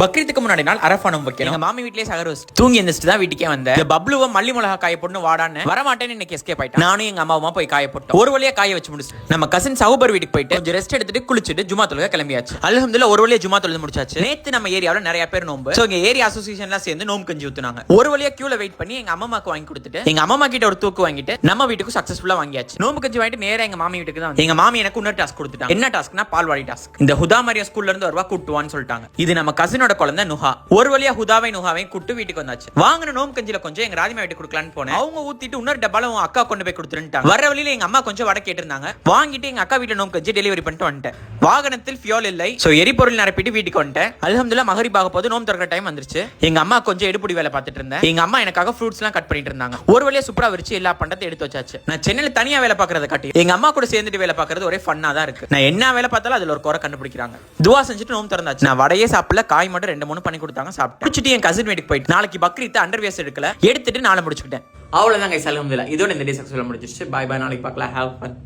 பக்ரீத்துக்கு முன்னாடி நாள் அரஃபானம் வைக்கணும். எங்க மாமி வீட்லயே சகர் வச்சுட்டு. தூங்கி எந்திரிச்சிட்டு தான் வீட்டுக்கே வந்தேன். பப்ளுவை மல்லி மிளகா காய போட்டு வாடான்னு. வரமாட்டேன்னு இன்னைக்கு எஸ்கேப் ஆயிட்டேன். நானும் எங்க அம்மாவுமா போய் காய போட்டோம். ஒரு வழியா காய வச்சு முடிச்சு நம்ம கசின் சவுபர் வீட்டுக்கு போயிட்டு கொஞ்சம் ரெஸ்ட் எடுத்துட்டு குளிச்சுட்டு ஜுமா தொழுக கிளம்பியாச்சு. அல்ஹம்துலில்லாஹ் ஒரு வழியா ஜுமா தொழுது முடிச்சாச்சு. நேத்து நம்ம ஏரியாவுல நிறைய பேர் நோம்பு சோ எங்க ஏரியா அசோசியேஷன்லாம் சேர்ந்து நோம்பு கஞ்சி ஊத்துனாங்க. ஒரு வழியா கியூல வெயிட் பண்ணி எங்க அம்மாக்கு வாங்கி கொடுத்துட்டு எங்க அம்மா கிட்ட ஒரு தூக்கு வாங்கிட்டு நம்ம வீட்டுக்கு சக்சஸ்ஃபுல்லா வாங்கியாச்சு. நோம்பு கஞ்சி வாங்கிட்டு நேரா எங்க மாமி வீட்டுக்கு தான். எங்க மாமி எனக்கு இன்னொரு டாஸ்க் கொடுத்துட்டாங்க. என்ன டாஸ்க்னா பால்வாடி டாஸ்க் இந்த ஹுதா மரியா ஸ்கூல்ல இருந்து வருவா கூட்டுவான்னு சொல்லிட்டாங்க. இது நம்ம கசினோட குழந்தை நுஹா. ஒரு வழியா ஹுதாவை நுஹாவையும் கூட்டு வீட்டுக்கு வந்தாச்சு. வாங்கின நோம் கஞ்சில கொஞ்சம் எங்க ராதிமா வீட்டு கொடுக்கலான்னு போனேன். அவங்க ஊத்திட்டு இன்னொரு டப்பால உன் அக்கா கொண்டு போய் கொடுத்துருட்டாங்க வர வழியில எங்க அம்மா கொஞ்சம் வடை கேட்டிருந்தாங்க. வாங்கிட்டு எங்க அக்கா வீட்டுல நோம் கஞ்சி டெலிவரி பண்ணிட்டு வந்துட்டேன். வாகனத்தில் ஃபியோல் இல்லை. சோ எரிபொருள் நிரப்பிட்டு வீட்டுக்கு வந்துட்டேன். அலமதுல்லா மகரிப் ஆக போது நோம் திறக்கிற டைம் வந்துருச்சு. எங்க அம்மா கொஞ்சம் எடுப்புடி வேலை பார்த்துட்டு இருந்தேன். எங்க அம்மா எனக்காக ஃப்ரூட்ஸ் எல்லாம் கட் பண்ணிட்டு இருந்தாங்க. ஒரு வழியா சூப்பரா விரிச்சு எல்லா பண்டத்தை எடுத்து வச்சாச்சு. நான் சென்னையில தனியா வேலை பாக்குறத காட்டி எங்க அம்மா கூட சேர்ந்துட்டு வேலை பாக்குறது ஒரே ஃபன்னா தான் இருக்கு. நான் என்ன வேலை பார்த்தாலும் அதுல ஒரு குறை கண்டுபிடிக்கிறாங்க. துவா செஞ்சுட்டு நோம் திறந்தாச்சு. நான் வடையே சாப்பிடல காய் மட்டும் ரெண்டு மூணு பண்ணி கொடுத்தாங்க சாப்பிட்டு முடிச்சிட்டு என் கசின் வீட்டுக்கு போயிட்டு நாளைக்கு பக்ரீத் அண்டர் எடுக்கல. எடுத்துட்டு நாளை முடிச்சுக்கிட்டேன். அவ்வளவுதான் கைஸ் அலமதுல இதோட இந்த டே சக்ஸஸ்ஃபுல்லாக முடிச்சிருச்சு பாய் பாய் நாளைக்கு பார்க்கலாம். Have fun